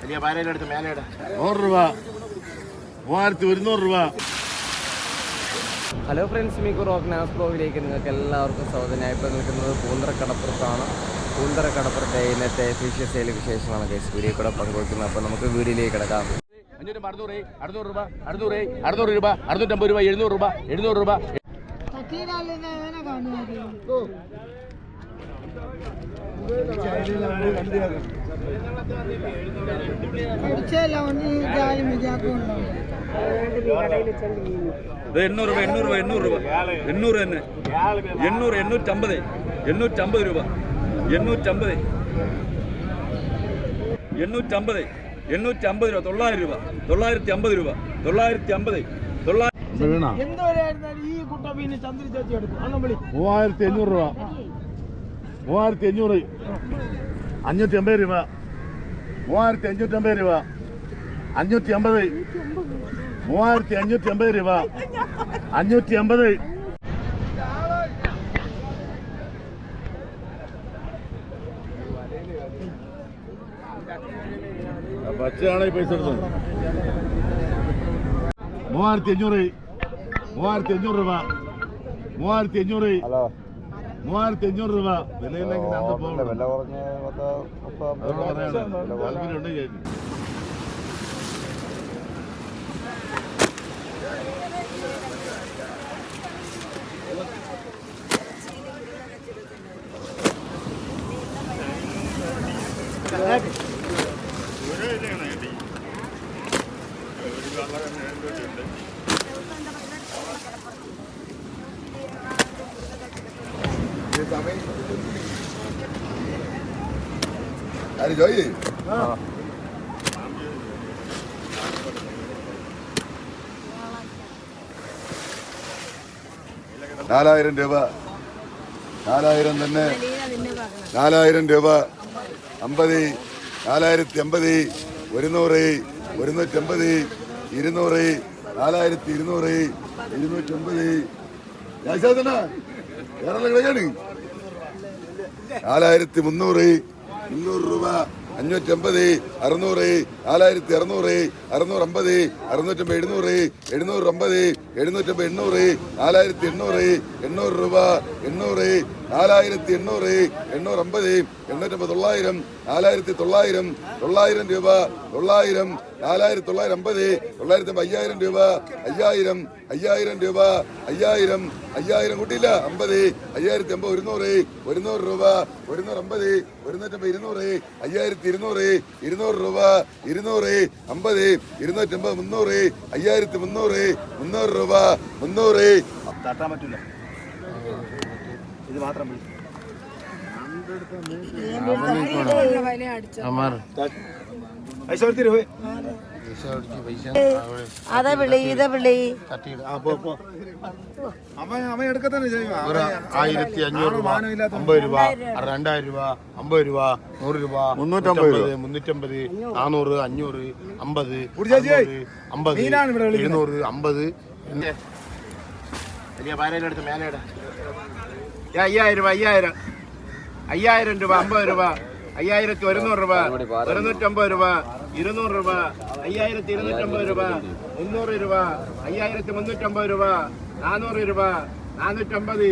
വലിയ പാരയിലെടുത്ത് മേലയുടെ. നൂറ് രൂപ. മൂവായിരത്തി ഒരുന്നൂറ് രൂപ. ഹലോ ഫ്രണ്ട്സ് മീക്കു റോക്ക് നാസ് ബ്ലോഗിലേക്ക് നിങ്ങൾക്ക് എല്ലാവർക്കും സ്വാഗതം. ഞാൻ ഇപ്പോൾ നിൽക്കുന്നത് പൂന്തറ കടപ്പുറത്താണ് പൂന്തറ കടപ്പുറത്തെ ഇന്നത്തെ ഫിഷ് സെയിൽ വിശേഷമാണ് കേസ് വീഡിയോ കൂടെ പങ്കുവയ്ക്കുന്നത് അപ്പോൾ നമുക്ക് വീഡിയോയിലേക്ക് കിടക്കാം. അഞ്ഞൂറ് അറുന്നൂറ് അറുന്നൂറ് രൂപ അറുന്നൂറ് അറുന്നൂറ് രൂപ അറുന്നൂറ്റമ്പത് രൂപ എഴുന്നൂറ് രൂപ എഴുന്നൂറ് രൂപ. എണ്ണൂറ് രൂപ എണ്ണൂറ് രൂപ എണ്ണൂറ് രൂപ. എണ്ണൂറ് തന്നെ. എണ്ണൂറ് എണ്ണൂറ്റമ്പത് എണ്ണൂറ്റമ്പത് രൂപ. എണ്ണൂറ്റമ്പത്. എണ്ണൂറ്റമ്പത് എണ്ണൂറ്റമ്പത് രൂപ തൊള്ളായിരം രൂപ തൊള്ളായിരത്തി അമ്പത് രൂപ തൊള്ളായിരത്തി അമ്പത് തൊള്ളായിരത്തി മൂവായിരത്തി അഞ്ഞൂറ് രൂപ. മൂവായിരത്തി അഞ്ഞൂറ് അഞ്ഞൂറ്റി അമ്പത് രൂപ. മൂവായിരത്തി അഞ്ഞൂറ്റി അമ്പത് രൂപ. അഞ്ഞൂറ്റി അമ്പത് മൂവായിരത്തി അഞ്ഞൂറ്റി അമ്പത് രൂപ. അഞ്ഞൂറ്റി അമ്പത് പച്ചയാണ് ഈ പൈസ എടുത്തത്? മൂവായിരത്തി അഞ്ഞൂറ് മൂവായിരത്തി അഞ്ഞൂറ് രൂപ. മൂവായിരത്തി അഞ്ഞൂറ് മൂവായിരത്തി അഞ്ഞൂറ് രൂപ. വിലയില്ലെങ്കിൽ അന്ന് പോകണം അതോട് പറയാണ് താല്പര്യമുണ്ട് ചേച്ചി നാലായിരം രൂപ. നാലായിരം തന്നെ. നാലായിരം രൂപ. അമ്പത്. നാലായിരത്തി അമ്പത് ഒരുന്നൂറ്. ഒരുന്നൂറ്റമ്പത് ഇരുന്നൂറ്. നാലായിരത്തി ഇരുന്നൂറ് ഇരുന്നൂറ്റമ്പത് രാജാതന കേരള കിടക്കാണ് നാലായിരത്തി മുന്നൂറ് മുന്നൂറ് രൂപ അഞ്ഞൂറ്റമ്പത് അറുന്നൂറ് നാലായിരത്തി അറുന്നൂറ് അറുന്നൂറ് അമ്പത് അറുന്നൂറ്റമ്പത് എഴുന്നൂറ് എഴുന്നൂറ് അമ്പത് എഴുന്നൂറ്റമ്പത് എണ്ണൂറ് നാലായിരത്തി എണ്ണൂറ് എണ്ണൂറ് രൂപ എണ്ണൂറ് നാലായിരത്തി എണ്ണൂറ് എണ്ണൂറ് അമ്പത് എണ്ണൂറ്റമ്പത് തൊള്ളായിരം നാലായിരത്തി തൊള്ളായിരം തൊള്ളായിരം രൂപ തൊള്ളായിരം നാലായിരത്തി തൊള്ളായിരം അമ്പത് തൊള്ളായിരത്തി അമ്പത് അയ്യായിരം രൂപ അയ്യായിരം അയ്യായിരം രൂപ അയ്യായിരം അയ്യായിരം കൂട്ടിയില്ല അമ്പത് അയ്യായിരത്തി അമ്പത് ഒരുന്നൂറ് ഒരുന്നൂറ് രൂപ ഒരുന്നൂറ് അമ്പത് ഒരുന്നൂറ്റമ്പത് ഇരുന്നൂറ് അയ്യായിരത്തി ഇരുന്നൂറ് ഇരുന്നൂറ് രൂപ ഇരുന്നൂറ് അമ്പത് ഇരുന്നൂറ്റമ്പത് മുന്നൂറ് അയ്യായിരത്തി മുന്നൂറ് മുന്നൂറ് രൂപ മുന്നൂറ് തട്ടാൻ പറ്റില്ല ഇത് മാത്രം മതി പൈസ കൊടുത്തിരു അതെ വിളി ഇതെ വിളി അവൻ അവൻ എടുക്കത്തന്നെ ചെയ്യും ഒരു ആയിരത്തി അഞ്ഞൂറ് രൂപ അമ്പത് രൂപ രണ്ടായിരം രൂപ അമ്പത് രൂപ നൂറ് രൂപ മുന്നൂറ്റമ്പത് മുന്നൂറ്റമ്പത് നാനൂറ് അഞ്ഞൂറ് അമ്പത് അമ്പത്. എഴുന്നൂറ് അമ്പത്. വലിയ പാരയിലെടുത്ത് മേലെ അയ്യായിരം രൂപ അയ്യായിരം. അയ്യായിരം രൂപ അമ്പത് രൂപ. അയ്യായിരത്തി ഒരുന്നൂറ് രൂപ ഒരുന്നൂറ്റമ്പത് രൂപ ഇരുന്നൂറ് രൂപ അയ്യായിരത്തി ഇരുന്നൂറ്റമ്പത് രൂപ മുന്നൂറ് രൂപ അയ്യായിരത്തി മുന്നൂറ്റമ്പത് രൂപ നാനൂറ് രൂപ നാനൂറ്റമ്പത്.